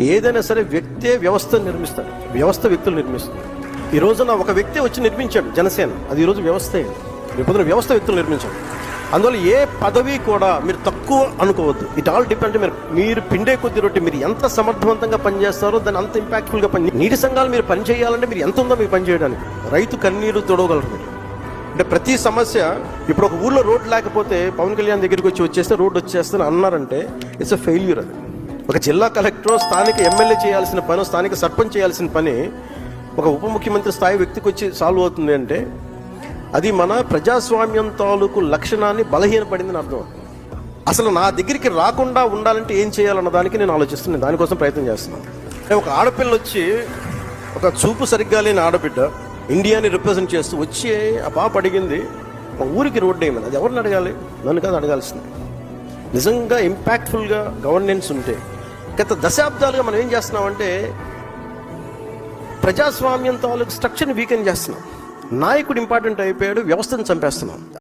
ఏదైనా సరే వ్యక్తే వ్యవస్థ నిర్మిస్తాడు. వ్యవస్థ వ్యక్తులు నిర్మిస్తుంది ఈ రోజున ఒక వ్యక్తి వచ్చి నిర్మించాడు జనసేన. అది ఈరోజు వ్యవస్థే. రేపొద్దున వ్యవస్థ వ్యక్తులు నిర్మించాడు. అందువల్ల ఏ పదవి కూడా మీరు తక్కువ అనుకోవద్దు. ఇట్ ఆల్ డిపెండ్ మీరు మీరు పిండే కొద్ది రొట్టి మీరు ఎంత సమర్థవంతంగా పనిచేస్తారో దాన్ని అంత ఇంపాక్ట్ఫుల్గా పని నీటి సంఘాలు మీరు పని చేయాలంటే మీరు ఎంత ఉందో మీరు పని చేయడానికి రైతు కన్నీరు తొడవగలరు మీరు. అంటే ప్రతి సమస్య ఇప్పుడు ఒక ఊళ్ళో రోడ్ లేకపోతే పవన్ కళ్యాణ్ దగ్గరికి వచ్చి వచ్చేస్తే రోడ్ వచ్చేస్తే అన్నారంటే ఇట్స్ అ ఫెయిల్యూర్ అది. ఒక జిల్లా కలెక్టర్ స్థానిక ఎమ్మెల్యే చేయాల్సిన పని స్థానిక సర్పంచ్ చేయాల్సిన పని ఒక ఉప ముఖ్యమంత్రి స్థాయి వ్యక్తికి వచ్చి సాల్వ్ అవుతుంది అంటే అది మన ప్రజాస్వామ్యం తాలూకు లక్షణాన్ని బలహీనపడిందని అర్థం అసలు నా దగ్గరికి రాకుండా ఉండాలంటే ఏం చేయాలన్న దానికి నేను ఆలోచిస్తున్నాను. దానికోసం ప్రయత్నం చేస్తున్నాను. ఒక ఆడపిల్ల వచ్చి ఒక చూపు సరిగ్గా లేని ఆడబిడ్డ ఇండియాని రిప్రజెంట్ చేస్తూ వచ్చి ఆ పాప అడిగింది మా ఊరికి రోడ్డు ఏమైంది అది ఎవరిని అడగాలి? నన్ను కాదు అడగాల్సింది. నిజంగా ఇంపాక్ట్ఫుల్గా గవర్నెన్స్ ఉంటే గత దశాబ్దాలుగా మనం ఏం చేస్తున్నామంటే ప్రజాస్వామ్యం తాలూకు స్ట్రక్చర్ని వీకెన్ చేస్తున్నాం. నాయకుడు ఇంపార్టెంట్ అయిపోయాడు వ్యవస్థను చంపేస్తున్నాం.